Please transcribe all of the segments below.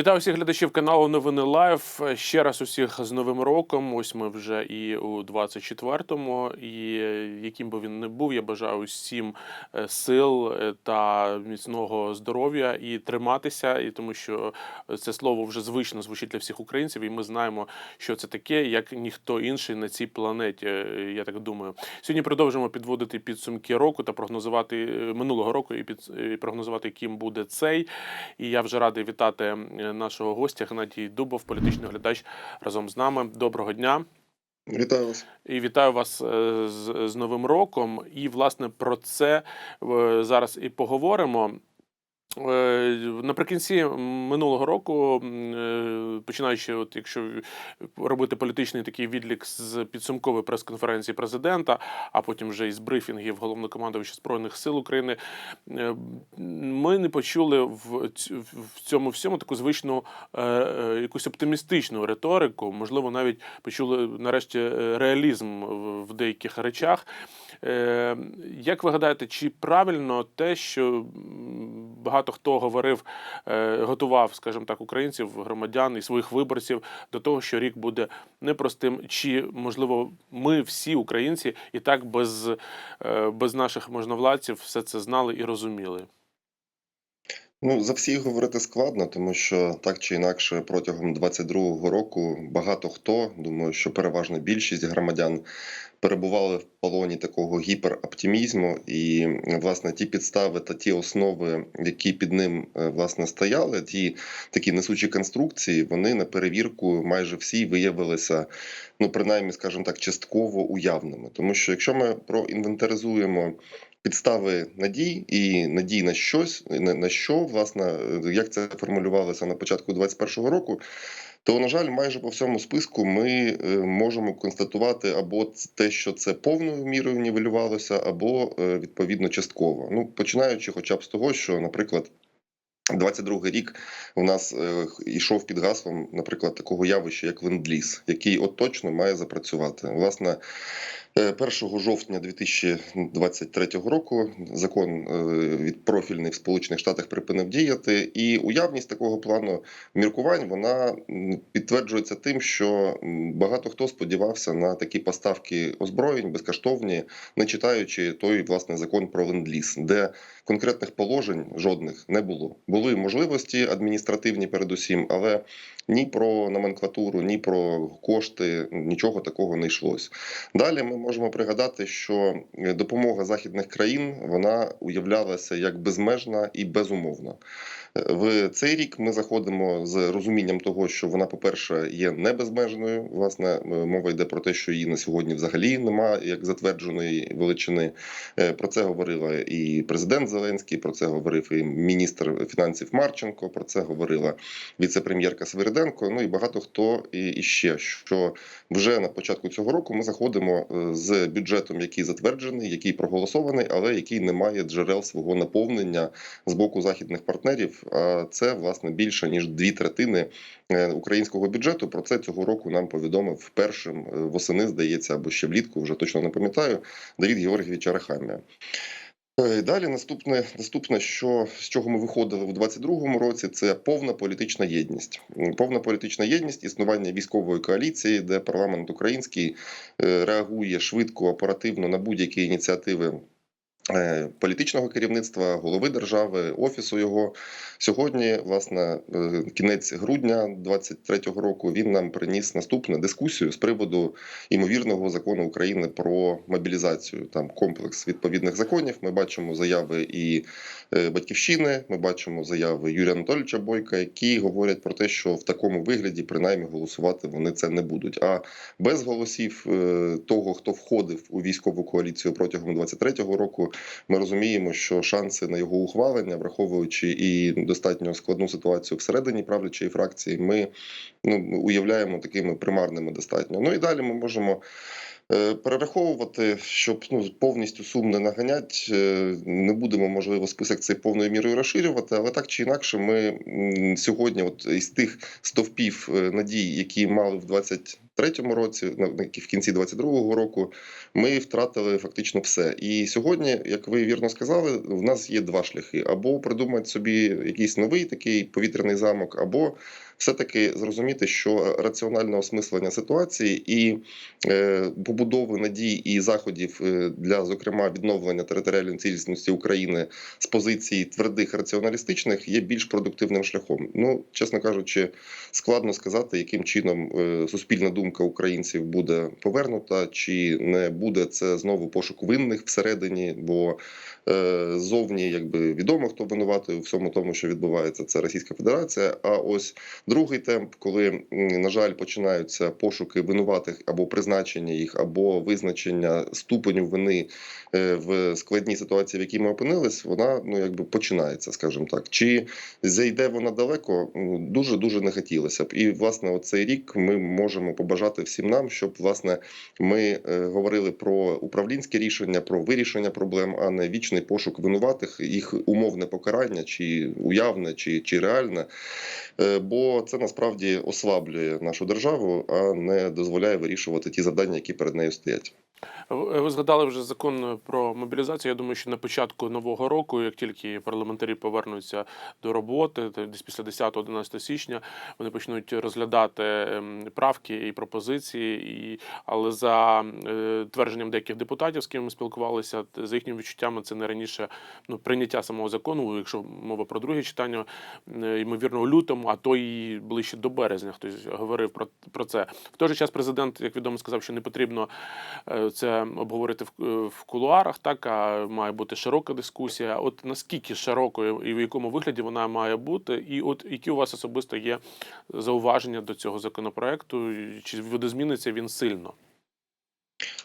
Вітаю всіх глядачів каналу Новини Лайв. Ще раз усіх з Новим роком. Ось ми вже і у 24-му. І е, яким би він не був, я бажаю усім е, сил е, та міцного здоров'я і триматися. І тому що це слово вже звично звучить для всіх українців, і ми знаємо, що це таке, як ніхто інший на цій планеті. е, Я так думаю. Сьогодні продовжимо підводити підсумки року та прогнозувати е, минулого року і під і прогнозувати, ким буде цей. І я вже радий вітати е, нашого гостя Геннадій Дубов, політичний глядач разом з нами. Доброго дня. Вітаю вас. І вітаю вас е, з, з Новим роком. І власне про це е, зараз і поговоримо. Е, Наприкінці минулого року, е, починаючи, от якщо робити політичний такий відлік з підсумкової прес-конференції президента, а потім вже із брифінгів головнокомандувача збройних сил України, е, ми не почули в цьому всьому таку звичну якусь оптимістичну риторику. Можливо, навіть почули нарешті реалізм в деяких речах. Е, Як ви гадаєте, чи правильно те, що багато хто говорив, е, готував, скажімо так, українців, громадян і своїх виборців до того, що рік буде непростим, чи можливо ми всі українці і так без, е, без наших можновладців все це знали і розуміли? Ну за всіх говорити складно, тому що так чи інакше протягом 22-го року багато хто, думаю, що переважна більшість громадян перебували в полоні такого гіпероптимізму, і власне ті підстави та ті основи, які під ним е, власне стояли, ті такі несучі конструкції, вони на перевірку майже всі виявилися, ну принаймні, скажімо так, частково уявними. Тому що якщо ми проінвентаризуємо підстави надій і надій на щось, на, що, власне, як це формулювалося на початку 21-го року, то, на жаль, майже по всьому списку ми е, можемо констатувати або те, що це повною мірою нівелювалося, або е, відповідно частково. Ну, починаючи хоча б з того, що, наприклад, 22 рік у нас е, йшов під гаслом, наприклад, такого явища, як ленд-ліз, який от точно має запрацювати. Власне, 1 жовтня 2023 року закон е, від профільний в Сполучених Штатах припинив діяти, і уявність такого плану міркувань вона підтверджується тим, що багато хто сподівався на такі поставки озброєнь безкоштовні, не читаючи той власне закон про ленд-ліз, де конкретних положень жодних не було. Були можливості адміністративні, передусім, але ні про номенклатуру, ні про кошти, нічого такого не йшлось. Далі ми можемо пригадати, що е, допомога західних країн вона уявлялася як безмежна і безумовна. В цей рік ми заходимо з розумінням того, що вона, по-перше, є не безмежною. Власне, е, мова йде про те, що її на сьогодні взагалі немає як затвердженої величини. Е, Про це говорила і президент Зеленський, про це говорив і міністр фінансів Марченко. Про це говорила віце-прем'єрка Свириденко. Ну і багато хто і ще що вже на початку цього року ми заходимо е, з бюджетом, який затверджений, який проголосований, але який не має джерел свого наповнення з боку західних партнерів. Це власне більше ніж дві третини е, українського бюджету. Про це цього року нам повідомив першим е, восени, здається, або ще влітку, вже точно не пам'ятаю. Давід Георгійович Арахамія. Е, Далі наступне, наступне, що з чого ми виходили в 22-му році, це повна політична єдність. Повна політична єдність, існування військової коаліції, де парламент український реагує швидко, оперативно на будь-які ініціативи. Е, Політичного керівництва, голови держави, офісу його сьогодні, власне, е, кінець грудня 23-го року, він нам приніс наступну дискусію з приводу імовірного закону України про мобілізацію. Там комплекс відповідних законів. Ми бачимо заяви і е, батьківщини. Ми бачимо заяви Юрія Анатолійовича Бойка, які говорять про те, що в такому вигляді принаймні голосувати вони це не будуть. А без голосів того, хто входив у військову коаліцію протягом 23-го року, ми розуміємо, що шанси на його ухвалення, враховуючи і достатньо складну ситуацію всередині правлячої фракції, ми ну, уявляємо такими примарними достатньо. Ну і далі ми можемо. Е, Перераховувати, щоб ну повністю сум не наганять, е, не будемо можливо список цей повною мірою розширювати, але так чи інакше, ми сьогодні, от із тих стовпів е, надій, які мали в 20 23-му році, в кінці 22-го року, ми втратили фактично все. І сьогодні, як ви вірно сказали, в нас є два шляхи: або придумати собі якийсь новий такий повітряний замок, або все-таки зрозуміти, що раціональне осмислення ситуації і е, побудови надій і заходів е, для, зокрема, відновлення територіальної цілісності України з позиції твердих раціоналістичних є більш продуктивним шляхом. Ну, чесно кажучи, складно сказати, яким чином е, суспільна думка українців буде повернута, чи не буде це знову пошук винних всередині, бо зовні якби відомо, хто винуватий у всьому тому, що відбувається, це Російська Федерація. А ось другий темп, коли, на жаль, починаються пошуки винуватих або призначення їх, або визначення ступеню вини е, в складній ситуації, в якій ми опинились, вона ну якби починається, скажімо так. Чи зайде вона далеко? Дуже дуже не хотілося б. І власне, оцей рік ми можемо побажати всім нам, щоб власне ми е, говорили про управлінське рішення, про вирішення проблем, а не вічний пошук винуватих, їх умовне покарання, чи уявне, чи, чи реальне. Е, Бо це насправді ослаблює нашу державу, а не дозволяє вирішувати ті завдання, які перед нею стоять. Ви ви згадали вже закон про мобілізацію. Я думаю, що на початку нового року, як тільки парламентарі повернуться до роботи, десь після 10-11 січня вони почнуть розглядати ем, правки і пропозиції. І але за е, твердженням деяких депутатів, з ким ми спілкувалися, за їхніми відчуттями, це не раніше ну прийняття самого закону. Якщо мова про друге читання, е, ймовірно, у лютому, а то і ближче до березня. Хтось говорив про, про це. В той же час президент, як відомо, сказав, що не потрібно е, це обговорити в, е, в кулуарах, так а має бути широка дискусія. От наскільки широкою і в якому вигляді вона має бути, і от які у вас особисто є зауваження до цього законопроекту, чи видозміниться він сильно?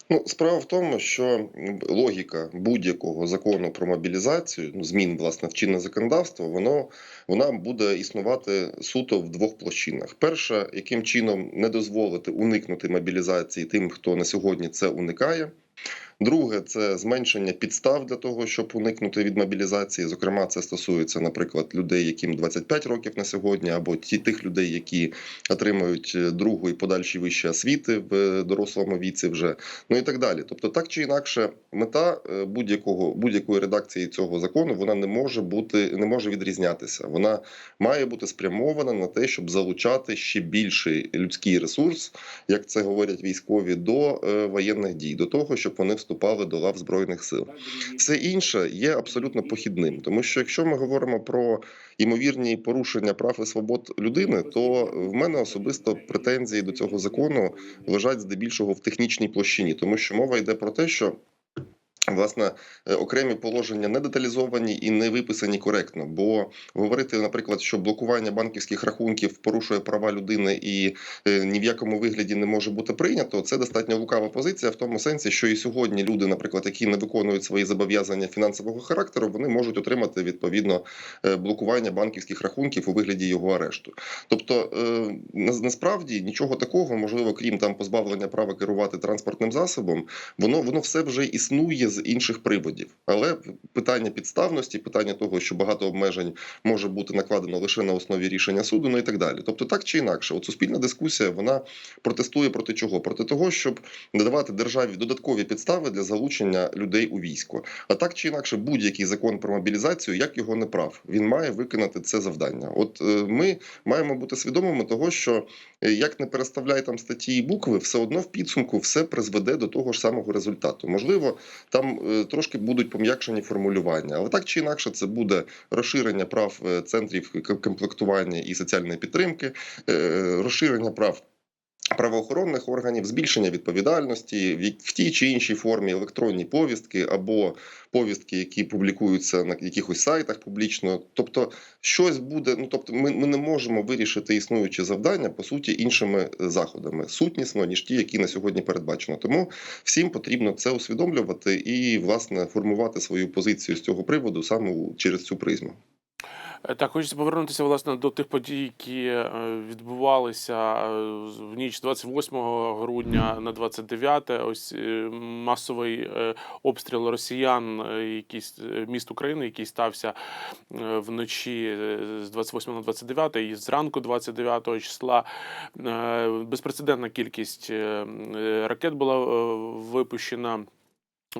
Ну, справа в тому, що логіка будь-якого закону про мобілізацію, ну, змін власне в чинне законодавство, воно вона буде існувати суто в двох площинах. Перша, яким чином не дозволити уникнути мобілізації тим, хто на сьогодні це уникає. Друге, це зменшення підстав для того, щоб уникнути від мобілізації. Зокрема, це стосується, наприклад, людей, яким 25 років на сьогодні, або ті тих людей, які отримують е, другу і подальші вищі освіти в е, дорослому віці, вже ну і так далі. Тобто, так чи інакше, мета е, будь-якого будь-якої редакції цього закону вона не може бути, не може відрізнятися. Вона має бути спрямована на те, щоб залучати ще більший людський ресурс, як це говорять військові, до воєнних дій, до того, щоб вони вступали до лав збройних сил. Все інше є абсолютно похідним, тому що якщо ми говоримо про імовірні порушення прав і свобод людини, то в мене особисто претензії до цього закону лежать здебільшого в технічній площині, тому що мова йде про те, що. Власне, е, окремі положення не деталізовані і не виписані коректно. Бо говорити, наприклад, що блокування банківських рахунків порушує права людини і е, ні в якому вигляді не може бути прийнято, це достатньо лукава позиція в тому сенсі, що і сьогодні люди, наприклад, які не виконують свої зобов'язання фінансового характеру, вони можуть отримати відповідно е, блокування банківських рахунків у вигляді його арешту. Тобто, насправді нічого такого, можливо, крім там позбавлення права керувати транспортним засобом, воно воно все вже існує з інших приводів. Але питання підставності, питання того, що багато обмежень може бути накладено лише на основі рішення суду, ну і так далі. Тобто, так чи інакше, от суспільна дискусія вона протестує проти чого? Проти того, щоб надавати державі додаткові підстави для залучення людей у військо. А так чи інакше, будь-який закон про мобілізацію, як його не прав, він має виконати це завдання. От е, ми маємо бути свідомими того, що е, як не переставляй там статті і букви, все одно в підсумку все призведе до того ж самого результату. Можливо, там е, трошки будуть пом'якшені формулювання, але так чи інакше, це буде розширення прав е, центрів комплектування і соціальної підтримки, е, розширення прав. Правоохоронних органів збільшення відповідальності в тій чи іншій формі електронні повістки або повістки, які публікуються на якихось сайтах публічно. Тобто, щось буде. Ну тобто, ми, ми не можемо вирішити існуючі завдання по суті іншими е, заходами сутнісно ніж ті, які на сьогодні передбачено. Тому всім потрібно це усвідомлювати і власне формувати свою позицію з цього приводу саме через цю призму. Е, Так, хочеться повернутися власне до тих подій, які е, відбувалися е, в ніч 28 грудня на 29. Ось масовий обстріл росіян, якийсь міст України, який стався вночі з 28 на 29 і зранку 29 числа. Безпрецедентна кількість ракет була випущена.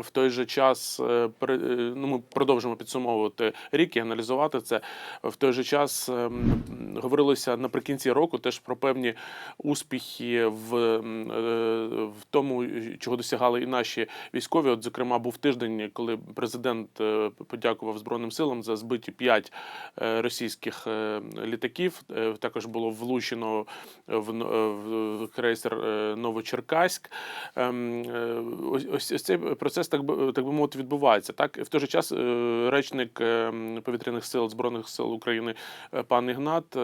В той же час е, е, ну, ми продовжимо підсумовувати рік і аналізувати це. В той же час ем, говорилося наприкінці року теж про певні успіхи в, е, в тому, чого досягали і наші військові. От, зокрема, був тиждень, коли президент подякував Збройним силам за збиті п'ять російських літаків. Також було влучено в, в крейсер Новочеркаськ. Ем, ось ось цей процес, так би так би мовити, відбувається. Так в той же час е, речник е, повітряних сил збройних сил України е, пан Ігнат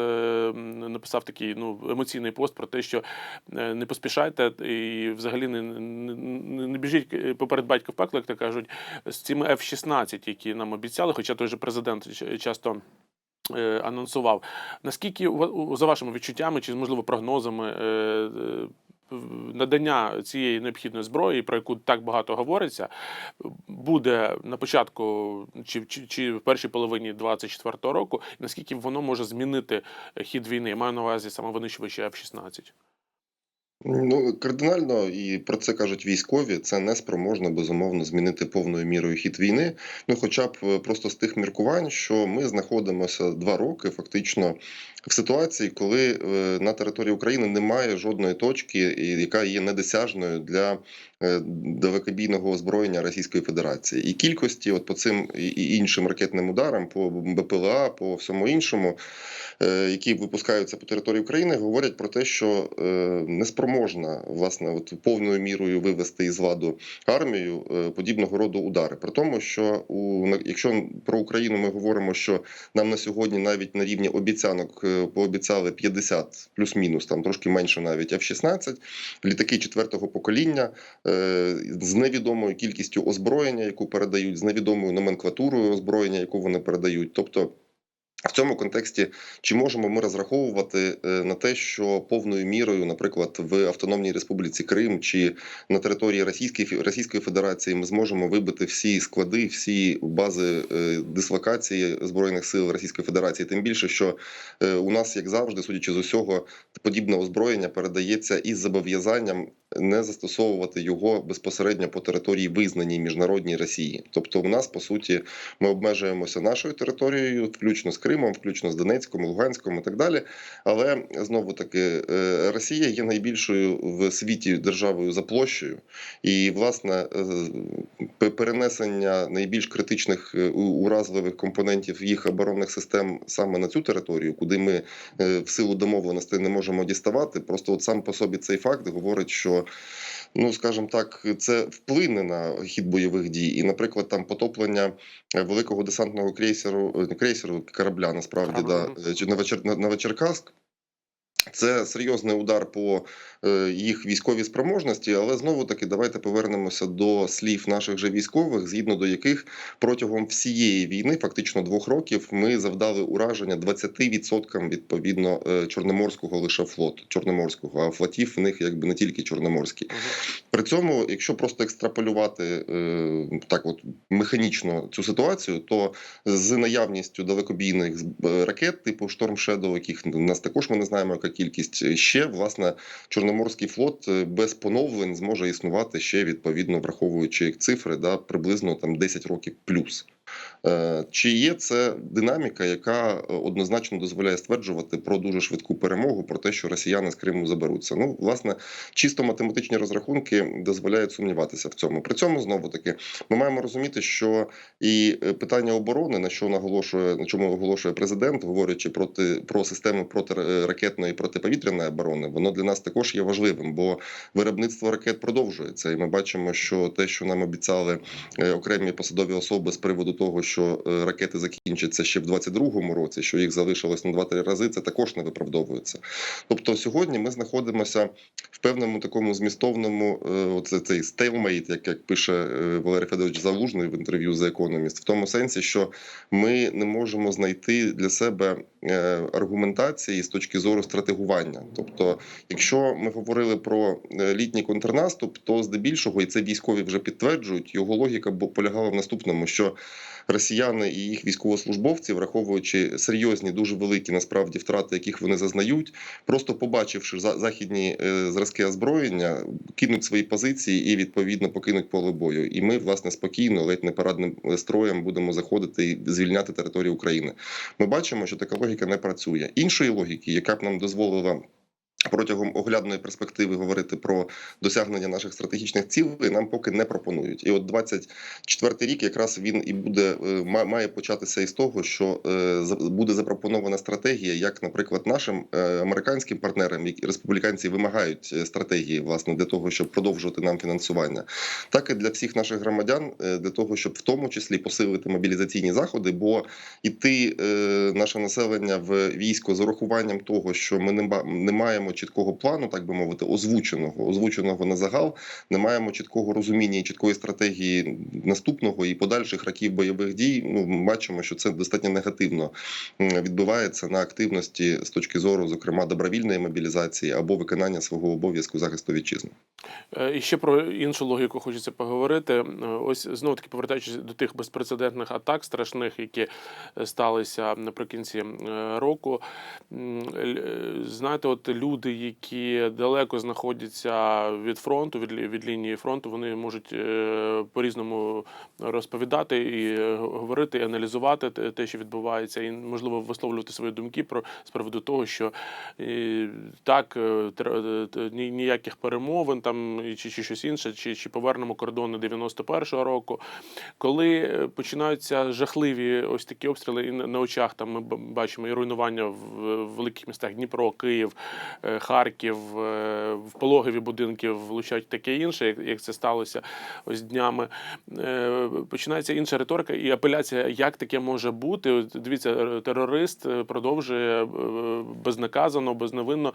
написав такий ну емоційний пост про те, що не поспішайте і взагалі не, не, не біжіть поперед батька в пекло, як то кажуть, з цими F-16, які нам обіцяли, хоча той же президент часто. Анонсував наскільки за вашими відчуттями чи можливо прогнозами надання цієї необхідної зброї, про яку так багато говориться, буде на початку чи, чи, чи в першій половині 24-го року, наскільки воно може змінити хід війни? Я маю на увазі саме винищувачі F-16. Ну, кардинально, і про це кажуть військові, це неспроможно безумовно змінити повною мірою хід війни. Ну, хоча б е, просто з тих міркувань, що ми знаходимося два роки фактично в ситуації, коли е, на території України немає жодної точки, яка є недосяжною для е, далекобійного озброєння Російської Федерації. І кількості, от по цим і- іншим ракетним ударам, по БПЛА, по всьому іншому, е, які випускаються по території України, говорять про те, що неспроможна власне от повною мірою вивести із ладу армію подібного роду удари. При тому, що у якщо про Україну ми говоримо, що нам на сьогодні навіть на рівні обіцянок пообіцяли 50 плюс-мінус, там трошки менше навіть F-16, літаки четвертого покоління е, з невідомою кількістю озброєння, яку передають, з невідомою номенклатурою озброєння, яку вони передають. Тобто. В цьому контексті чи можемо ми розраховувати е, на те, що повною мірою, наприклад, в Автономній Республіці Крим чи на території Російської Російської Федерації ми зможемо вибити всі склади, всі бази е, дислокації збройних сил Російської Федерації? Тим більше, що е, у нас, як завжди, судячи з усього, подібне озброєння передається із зобов'язанням не застосовувати його безпосередньо по території визнаній міжнародній Росії. Тобто, у нас по суті ми обмежуємося нашою територією, включно з Кримом, включно з Донецьком, Луганськом і так далі. Але знову таки е, Росія є найбільшою в світі державою за площею, і власне е, перенесення найбільш критичних е, уразливих компонентів їх оборонних систем саме на цю територію, куди ми в силу домовленостей не можемо діставати. Просто от сам по собі цей факт говорить, що ну скажімо так, це вплине на хід бойових дій. І, наприклад, там потоплення е, великого десантного крейсеру, е, крейсеру корабля, насправді да, Корабля. е, чи Новочер... Нов- Новочеркаськ. Це серйозний удар по е, їх військовій спроможності, але знову таки давайте повернемося до слів наших же військових, згідно до яких протягом всієї війни, фактично двох років, ми завдали ураження 20% відповідно е, чорноморського лише флоту, чорноморського, а флотів в них якби не тільки чорноморські. При цьому, якщо просто екстраполювати е, так, от механічно цю ситуацію, то з наявністю далекобійних ракет, типу Storm Shadow, яких нас також ми не знаємо, яка кількість е, ще власне Чорноморський флот е, без поновлень зможе існувати ще відповідно, враховуючи цифри, да, приблизно там 10 років плюс. Е, Чи є це динаміка, яка е, однозначно дозволяє стверджувати про дуже швидку перемогу, про те, що росіяни з Криму заберуться? Ну, власне, чисто математичні розрахунки дозволяють сумніватися в цьому. При цьому знову таки ми маємо розуміти, що і е, питання оборони, на що наголошує, на чому наголошує президент, говорячи проти про системи протиракетної і протиповітряної оборони, воно для нас також є важливим, бо виробництво ракет продовжується, і ми бачимо, що те, що нам обіцяли окремі посадові особи з приводу того, що е, ракети закінчаться ще в 22-му році, що їх залишилось на 2-3 рази, це також не виправдовується. Тобто сьогодні ми знаходимося в певному такому змістовному е, оце цей стейлмейт, як, як пише е, Валерій Федорович Залужний в інтерв'ю за економіст, в тому сенсі, що ми не можемо знайти для себе аргументації з точки зору стратегування. Тобто, якщо ми говорили про літній контрнаступ, то здебільшого, і це військові вже підтверджують, його логіка полягала в наступному: що росіяни і їх військовослужбовці, враховуючи серйозні, дуже великі насправді втрати, яких вони зазнають, просто побачивши за- західні е, зразки озброєння, кинуть свої позиції і відповідно покинуть поле бою. І ми, власне, спокійно, ледь не парадним е, строєм будемо заходити і звільняти територію України. Ми бачимо, що така логіка не працює. Іншої логіки, яка б нам дозволила. Протягом оглядної перспективи говорити про досягнення наших стратегічних цілей нам поки не пропонують. І от 24-й рік якраз він і буде е, ма- має початися із того, що е, буде запропонована стратегія, як, наприклад, нашим е, американським партнерам, які республіканці вимагають стратегії власне для того, щоб продовжувати нам фінансування, так і для всіх наших громадян, для того, щоб в тому числі посилити мобілізаційні заходи, бо іти наше населення в військо з урахуванням того, що ми не, не маємо чіткого плану, так би мовити, озвученого, озвученого на загал, не маємо чіткого розуміння і чіткої стратегії наступного і подальших років бойових дій. Ну бачимо, що це достатньо негативно відбувається на активності з точки зору, зокрема, добровільної мобілізації або виконання свого обов'язку захисту вітчизни. Е, І ще про іншу логіку хочеться поговорити. Е, Ось знову таки повертаючись до тих безпрецедентних атак страшних, які е, сталися наприкінці року. Знаєте, от люди, які далеко знаходяться від фронту, від, від лінії фронту, вони можуть е, по-різному розповідати і е, говорити, і аналізувати те, що відбувається, і можливо висловлювати свої думки про з приводу того, що е, так, ніяких перемовин там чи, чи щось інше, чи, чи повернемо кордони 91-го року. Коли починаються жахливі ось такі обстріли, і на, очах там ми бачимо і руйнування в, великих містах Дніпро, Київ, Харків, е, в пологові будинки влучають таке інше, як, це сталося ось днями. Е, Починається інша риторика і апеляція, як таке може бути. Дивіться, е, терорист е, продовжує е, безнаказано, безневинно.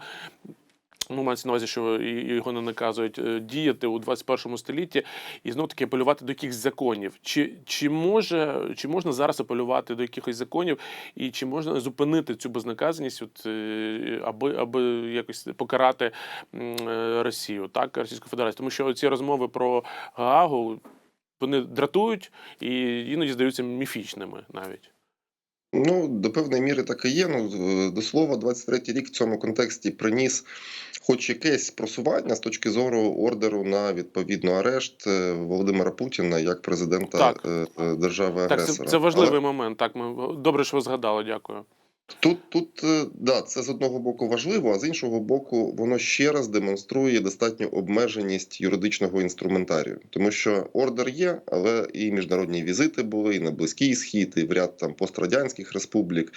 Ну, мається на увазі, що його не наказують е, діяти у 21 столітті і знов таки апелювати до якихось законів. Чи, чи, може, чи можна зараз апелювати до якихось законів, і чи можна зупинити цю безнаказаність, от, е, аби, аби якось покарати е, Росію, так, Російську Федерацію? Тому що ці розмови про Гаагу вони дратують і іноді здаються міфічними навіть. Ну, до певної міри так і є. Ну, е, до слова, 23-й рік в цьому контексті приніс хоч якесь просування з точки зору ордеру на відповідно арешт е, Володимира Путіна як президента Так. держави агресора. Так, це, це важливий момент. Так, ми добре, що ви згадали. Дякую. Тут, тут е, да, це з одного боку важливо, а з іншого боку, воно ще раз демонструє достатню обмеженість юридичного інструментарію, тому що ордер є, але і міжнародні візити були і на близький схід, і в ряд там пострадянських республік.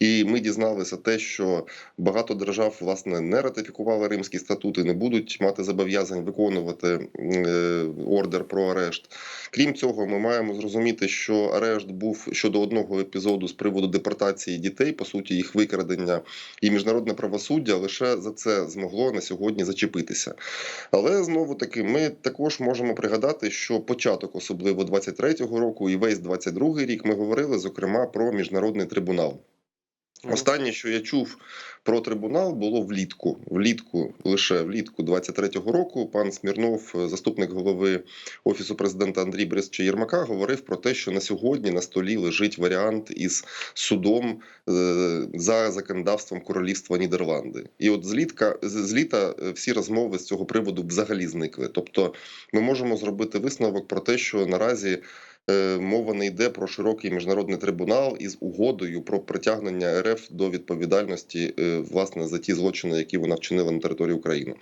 І ми дізналися те, що багато держав власне не ратифікували Римський статут і не будуть мати зобов'язань виконувати е, ордер про арешт. Крім цього, ми маємо зрозуміти, що арешт був щодо одного епізоду з приводу депортації дітей, по суті, їх викрадення, і міжнародне правосуддя лише за це змогло на сьогодні зачепитися. Але знову таки, ми також можемо пригадати, що початок, особливо 23-го року, і весь 22-й рік, ми говорили зокрема про міжнародний трибунал. Останнє, що я чув про трибунал, було влітку. Влітку, лише влітку 23-го року, пан Смірнов, е, заступник голови офісу президента Андрій Борисовича Єрмака, говорив про те, що на сьогодні на столі лежить варіант із судом е, за законодавством королівства Нідерланди. І от злітка з літа е, всі розмови з цього приводу взагалі зникли. Тобто, ми можемо зробити висновок про те, що наразі. Е, Мова не йде про широкий міжнародний трибунал із угодою про притягнення РФ до відповідальності е, власне за ті злочини, які вона вчинила на території України.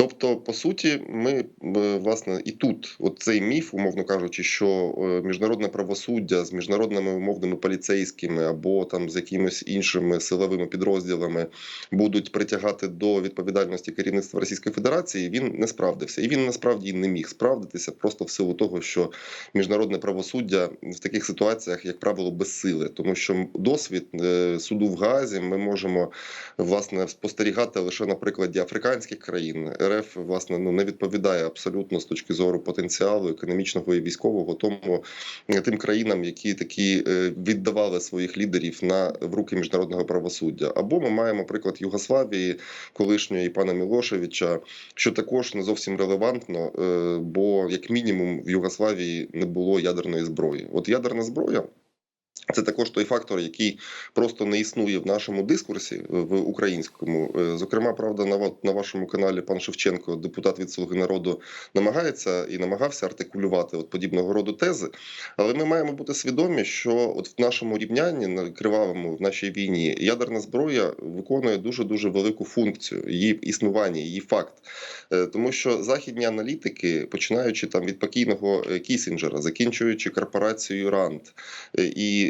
Тобто, по суті, ми е, власне і тут, от цей міф, умовно кажучи, що е, міжнародне правосуддя з міжнародними умовними поліцейськими або там з якимись іншими силовими підрозділами будуть притягати до відповідальності керівництва Російської Федерації, він не справдився, і він насправді не міг справдитися просто в силу того, що міжнародне правосуддя в таких ситуаціях, як правило, безсиле, тому що досвід е, суду в Гаазі ми можемо власне спостерігати лише на прикладі африканських країн. РФ власне ну не відповідає абсолютно з точки зору потенціалу економічного і військового тому е, тим країнам, які такі е, віддавали своїх лідерів на в руки міжнародного правосуддя. Або ми маємо приклад Югославії, колишньої пана Мілошевича, що також не зовсім релевантно, е, бо як мінімум в Югославії не було ядерної зброї. От ядерна зброя. Це також той фактор, який просто не існує в нашому дискурсі в українському. Е, Зокрема, правда, на на вашому каналі пан Шевченко, депутат від Слуги народу, намагається і намагався артикулювати от подібного роду тези. Але ми маємо бути свідомі, що от в нашому рівнянні на кривавому в нашій війні ядерна зброя виконує дуже дуже велику функцію її існування, її факт. Е, Тому що західні аналітики, починаючи там від покійного е, Кісінджера, закінчуючи корпорацією Ранд е,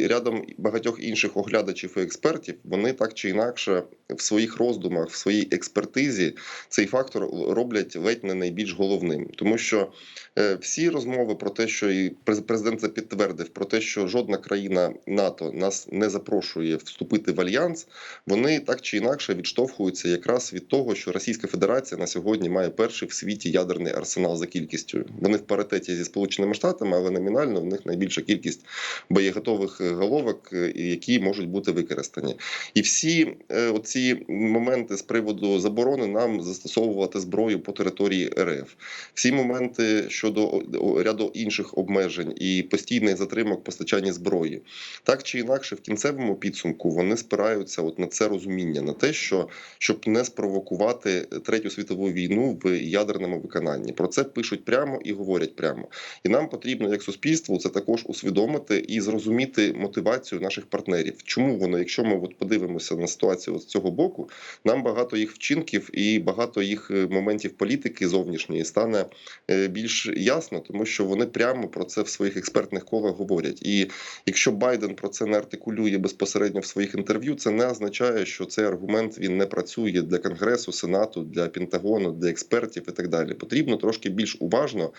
рядом багатьох інших оглядачів і експертів, вони так чи інакше в своїх роздумах, в своїй експертизі цей фактор роблять ледь не найбільш головним, тому що е, всі розмови про те, що і президент це підтвердив, про те, що жодна країна НАТО нас не запрошує вступити в альянс, вони так чи інакше відштовхуються якраз від того, що Російська Федерація на сьогодні має перший в світі ядерний арсенал за кількістю. Вони в паритеті зі Сполученими Штатами, але номінально в них найбільша кількість боєготових е, головок, е, які можуть бути використані. І всі е, оці моменти з приводу заборони нам застосовувати зброю по території РФ, всі моменти щодо ряду інших обмежень і постійних затримок постачання зброї, так чи інакше, в кінцевому підсумку вони спираються от на це розуміння, на те, що щоб не спровокувати третю світову війну в ядерному виконанні. Про це пишуть прямо і говорять прямо. І нам потрібно, як суспільству, це також усвідомити і зрозуміти мотивацію наших партнерів. Чому воно, якщо ми от подивимося на ситуацію з цього боку, нам багато їх вчинків і багато їх е, моментів політики зовнішньої стане е, більш ясно, тому що вони прямо про це в своїх експертних колах говорять. І якщо Байден про це не артикулює безпосередньо в своїх інтерв'ю, це не означає, що цей аргумент він не працює для Конгресу, Сенату, для Пентагону, для експертів і так далі. Потрібно трошки більш уважно,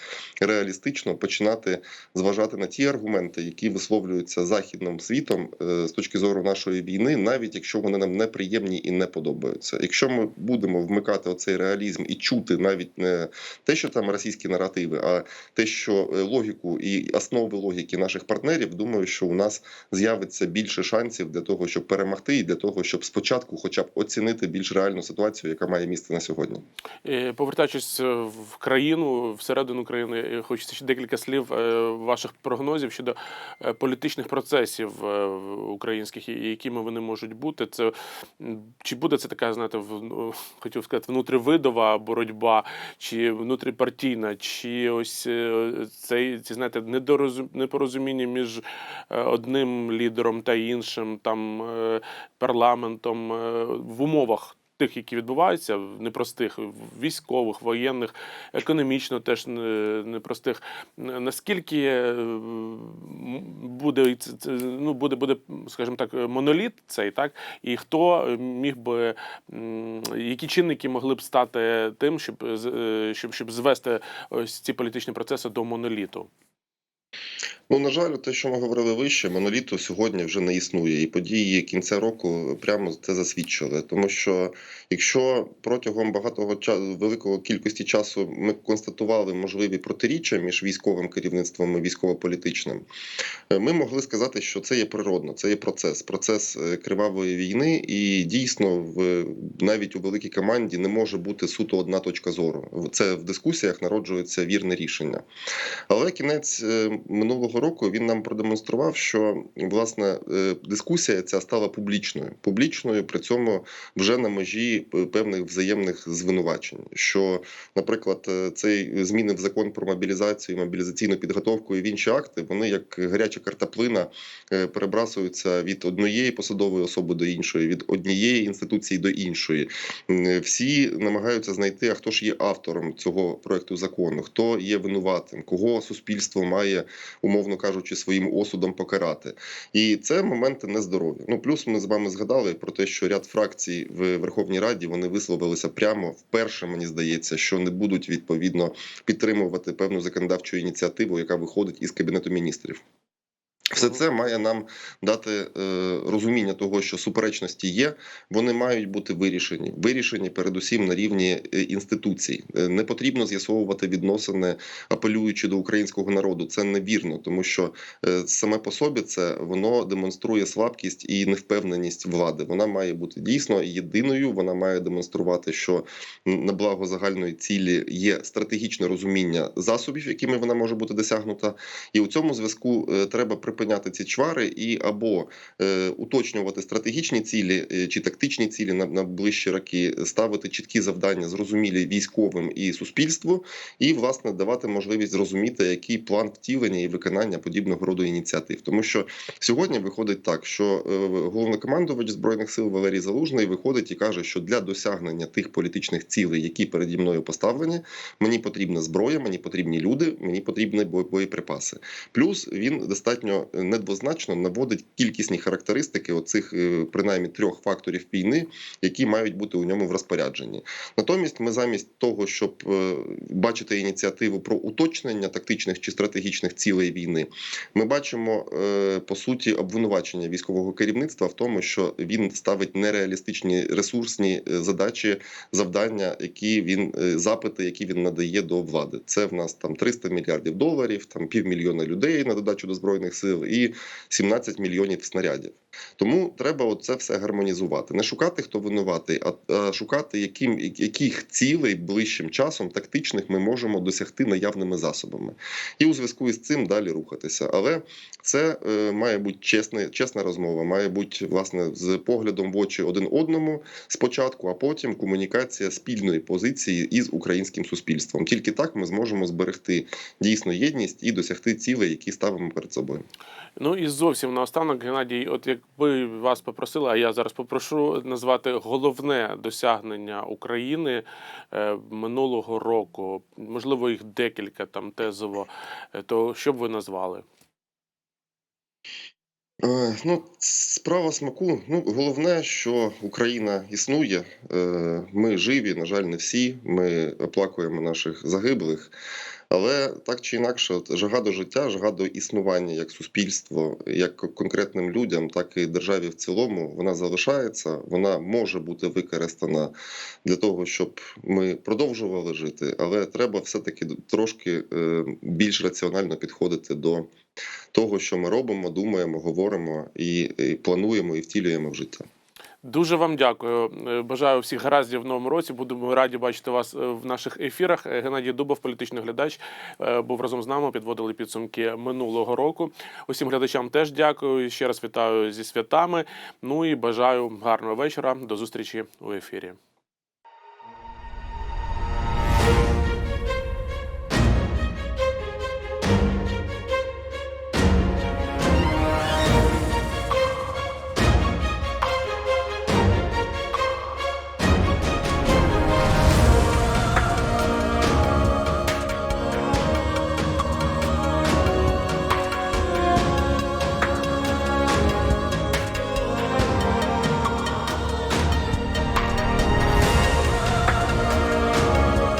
реалістично починати зважати на ті аргументи, які висловлюються західним світом е, з точки зору нашої війни, навіть якщо вони нам неприємні і не подобаються. Якщо ми будемо вмикати оцей реалізм і чути навіть не те, що там російські наративи, а те, що е, логіку і основи логіки наших партнерів, думаю, що у нас з'явиться більше шансів для того, щоб перемогти, і для того, щоб спочатку, хоча б оцінити більш реальну ситуацію, яка має місце на сьогодні. Е, Повертаючись в країну, всередину країни, хочеться ще декілька слів ваших прогнозів щодо політичних процесів е, в- українських, і якими вони можуть бути. Це чи буде це така, знаєте, в- ну, хотів сказати, внутривидова боротьба, чи внутріпартійна, чи ось е, цей ці знаєте, непорозуміння між е, одним лідером та іншим, там е, парламентом е, в умовах тих, які відбуваються, непростих військових, воєнних, економічно теж непростих. Наскільки е, буде ну, буде, буде, скажімо так, моноліт цей, так? І хто міг би, які чинники могли б стати тим, щоб, е, щоб, щоб звести ось ці політичні процеси до моноліту? Ну, на жаль, те, що ми говорили вище, моноліту сьогодні вже не існує, і події кінця року прямо це засвідчили. Тому що якщо протягом багатого часу великого кількості часу ми констатували можливі протиріччя між військовим керівництвом і військово-політичним, е, ми могли сказати, що це є природно, це є процес, процес е, кривавої війни, і дійсно в навіть у великій команді не може бути суто одна точка зору. Це в дискусіях народжується вірне рішення. Але кінець е, минулого року він нам продемонстрував, що власне е, дискусія ця стала публічною. Публічною при цьому вже на межі е, певних взаємних звинувачень. Що, наприклад, е, цей зміни в закон про мобілізацію, мобілізаційну підготовку і в інші акти, вони як гаряча картоплина е, перебрасуються від однієї посадової особи до іншої, від однієї інституції до іншої. Всі намагаються знайти, а хто ж є автором цього проекту закону, хто є винуватим, кого суспільство має, умовно кажучи, своїм осудом покарати. І це моменти нездоров'я. Ну плюс ми з вами згадали про те, що ряд фракцій в Верховній Раді вони висловилися прямо вперше. Мені здається, що не будуть відповідно підтримувати певну законодавчу ініціативу, яка виходить із кабінету міністрів. Все це має нам дати е, розуміння того, що суперечності є, вони мають бути вирішені. Вирішені передусім на рівні е, інституцій. Е, Не потрібно з'ясовувати відносини, апелюючи до українського народу. Це невірно, тому що е, саме по собі це воно демонструє слабкість і невпевненість влади. Вона має бути дійсно єдиною. Вона має демонструвати, що на благо загальної цілі є стратегічне розуміння засобів, якими вона може бути досягнута. І у цьому зв'язку е, треба припиняти ці чвари і або е, уточнювати стратегічні цілі е, чи тактичні цілі на, на ближчі роки, ставити чіткі завдання, зрозумілі військовим і суспільству, і власне давати можливість зрозуміти, який план втілення і виконання подібного роду ініціатив. Тому що сьогодні виходить так, що е, головнокомандувач збройних сил Валерій Залужний виходить і каже, що для досягнення тих політичних цілей, які переді мною поставлені, мені потрібна зброя, мені потрібні люди, мені потрібні бо- боєприпаси. Плюс він достатньо недвозначно наводить кількісні характеристики оцих е, принаймні трьох факторів війни, які мають бути у ньому в розпорядженні. Натомість, ми замість того, щоб е, бачити ініціативу про уточнення тактичних чи стратегічних цілей війни, ми бачимо е, по суті обвинувачення військового керівництва в тому, що він ставить нереалістичні ресурсні задачі, завдання, які він запити, які він надає до влади. Це в нас там 300 мільярдів доларів, там півмільйона людей на додачу до збройних сил і 17 мільйонів снарядів. Тому треба оце все гармонізувати. Не шукати, хто винуватий, а, шукати, яким яких цілей ближчим часом тактичних ми можемо досягти наявними засобами, і у зв'язку із цим далі рухатися. Але це е, має бути чесна, чесна розмова, має бути власне з поглядом в очі один одному спочатку, а потім комунікація спільної позиції із українським суспільством. Тільки так ми зможемо зберегти дійсно єдність і досягти цілей, які ставимо перед собою. Ну і зовсім наостанок, Геннадій, от якби вас попросили, а я зараз попрошу назвати головне досягнення України е, минулого року, можливо, їх декілька там тезово, е, то що б ви назвали? Е, Ну, справа смаку. Ну, головне, що Україна існує. Ми живі, на жаль, не всі. Ми оплакуємо наших загиблих. Але так чи інакше, от жага до життя, жага до існування як суспільство, як конкретним людям, так і державі в цілому, вона залишається, вона може бути використана для того, щоб ми продовжували жити, але треба все-таки трошки е, більш раціонально підходити до того, що ми робимо, думаємо, говоримо і, і плануємо і втілюємо в життя. Дуже вам дякую. Е, Бажаю всіх гараздів в новому році. Будемо раді бачити вас е, в наших ефірах. Е, Геннадій Дубов, політичний глядач, був разом з нами. Підводили підсумки минулого року. Усім глядачам теж дякую. Ще раз вітаю зі святами. Ну і бажаю гарного вечора. До зустрічі у ефірі.